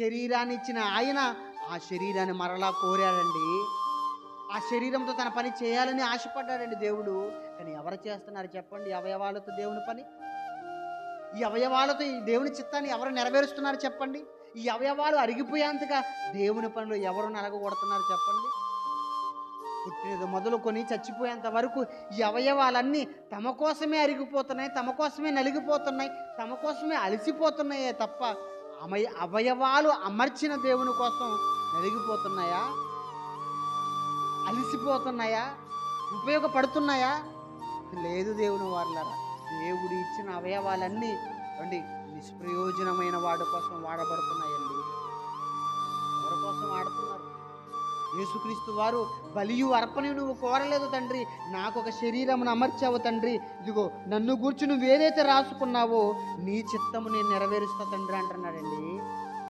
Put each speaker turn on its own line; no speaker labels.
శరీరాన్ని ఇచ్చిన ఆయన ఆ శరీరాన్ని మరలా కోరాడండి. ఆ శరీరంతో తన పని చేయాలని ఆశపడ్డాడండి దేవుడు. కానీ ఎవరు చేస్తున్నారు చెప్పండి? అవయవాలతో దేవుని పని? ఈ అవయవాలతో ఈ దేవుని చిత్తాన్ని ఎవరు నెరవేరుస్తున్నారు చెప్పండి? ఈ అవయవాలు అరిగిపోయేంతగా దేవుని పనిలో ఎవరు నలగొడుతున్నారు చెప్పండి? పుట్టినది మొదలుకొని చచ్చిపోయేంత వరకు ఈ అవయవాలన్నీ తమ కోసమే అరిగిపోతున్నాయి తమ కోసమే నలిగిపోతున్నాయి తమ కోసమే అలసిపోతున్నాయే తప్ప అమయ అవయవాలు అమర్చిన దేవుని కోసం నలిగిపోతున్నాయా? అలసిపోతున్నాయా? ఉపయోగపడుతున్నాయా? లేదు దేవుని వాళ్ళరా దేవుడు ఇచ్చిన అవయవాలన్నీ అండి నిష్ప్రయోజనమైన వాడి కోసం వాడబడుతున్నాయండి. యేసుక్రీస్తు వారు బలియు అర్పణ నువ్వు కోరలేదు తండ్రి నాకు ఒక శరీరమును అమర్చావు తండ్రి. ఇదిగో నన్ను గూర్చి నువ్వు ఏదైతే రాసుకున్నావో నీ చిత్తము నేను నెరవేరుస్తా తండ్రి అంటున్నాడండి.